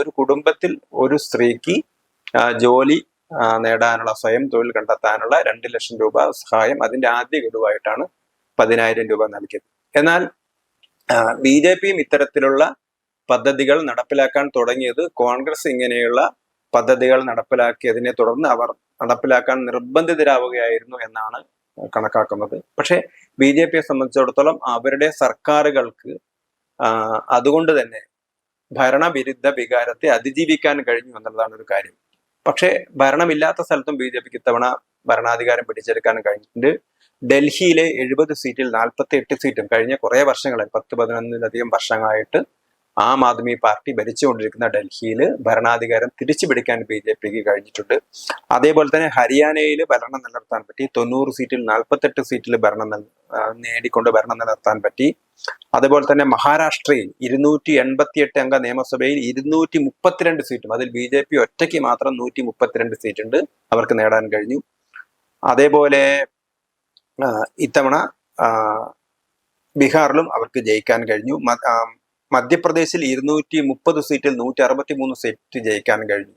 ഒരു കുടുംബത്തിൽ ഒരു സ്ത്രീക്ക് ജോലി നേടാനുള്ള സ്വയം തൊഴിൽ കണ്ടെത്താനുള്ള രണ്ട് ലക്ഷം രൂപ സഹായം അതിന്റെ ആദ്യ ഗഡുവായിട്ടാണ് പതിനായിരം രൂപ നൽകിയത്. എന്നാൽ ബി ജെ പിയും ഇത്തരത്തിലുള്ള പദ്ധതികൾ നടപ്പിലാക്കാൻ തുടങ്ങിയത് കോൺഗ്രസ് ഇങ്ങനെയുള്ള പദ്ധതികൾ നടപ്പിലാക്കിയതിനെ തുടർന്ന് അവർ നടപ്പിലാക്കാൻ നിർബന്ധിതരാവുകയായിരുന്നു എന്നാണ് കണക്കാക്കുന്നത്. പക്ഷേ ബി ജെ പിയെ സംബന്ധിച്ചിടത്തോളം അവരുടെ സർക്കാരുകൾക്ക് അതുകൊണ്ട് തന്നെ ഭരണവിരുദ്ധ വികാരത്തെ അതിജീവിക്കാൻ കഴിഞ്ഞു എന്നുള്ളതാണ് ഒരു കാര്യം. പക്ഷേ ഭരണമില്ലാത്ത സ്ഥലത്തും ബി ജെ പിക്ക് ഇത്തവണ ഭരണാധികാരം പിടിച്ചെടുക്കാൻ കഴിഞ്ഞിട്ടുണ്ട്. ഡൽഹിയിലെ എഴുപത് സീറ്റിൽ നാൽപ്പത്തി എട്ട് സീറ്റും കഴിഞ്ഞ കുറെ വർഷങ്ങളിൽ പത്ത് പതിനൊന്നിലധികം വർഷങ്ങളായിട്ട് ആം ആദ്മി പാർട്ടി ഭരിച്ചുകൊണ്ടിരിക്കുന്ന ഡൽഹിയിൽ ഭരണാധികാരം തിരിച്ചു പിടിക്കാൻ ബി ജെ പിക്ക് കഴിഞ്ഞിട്ടുണ്ട്. അതേപോലെ തന്നെ ഹരിയാനയിൽ ഭരണം നിലനിർത്താൻ പറ്റി. തൊണ്ണൂറ് സീറ്റിൽ നാൽപ്പത്തെട്ട് സീറ്റിൽ ഭരണം നേടിക്കൊണ്ട് ഭരണം നിലനിർത്താൻ പറ്റി. അതേപോലെ തന്നെ മഹാരാഷ്ട്രയിൽ ഇരുന്നൂറ്റി എൺപത്തിയെട്ട് അംഗ നിയമസഭയിൽ ഇരുന്നൂറ്റി മുപ്പത്തിരണ്ട് സീറ്റും അതിൽ ബി ജെ പി ഒറ്റയ്ക്ക് മാത്രം നൂറ്റി മുപ്പത്തിരണ്ട് സീറ്റ് ഉണ്ട് അവർക്ക് നേടാൻ കഴിഞ്ഞു. അതേപോലെ ഇത്തവണ ബീഹാറിലും അവർക്ക് ജയിക്കാൻ കഴിഞ്ഞു. മധ്യപ്രദേശിൽ ഇരുന്നൂറ്റി മുപ്പത് സീറ്റിൽ നൂറ്റി അറുപത്തി മൂന്ന് സീറ്റ് ജയിക്കാൻ കഴിഞ്ഞു.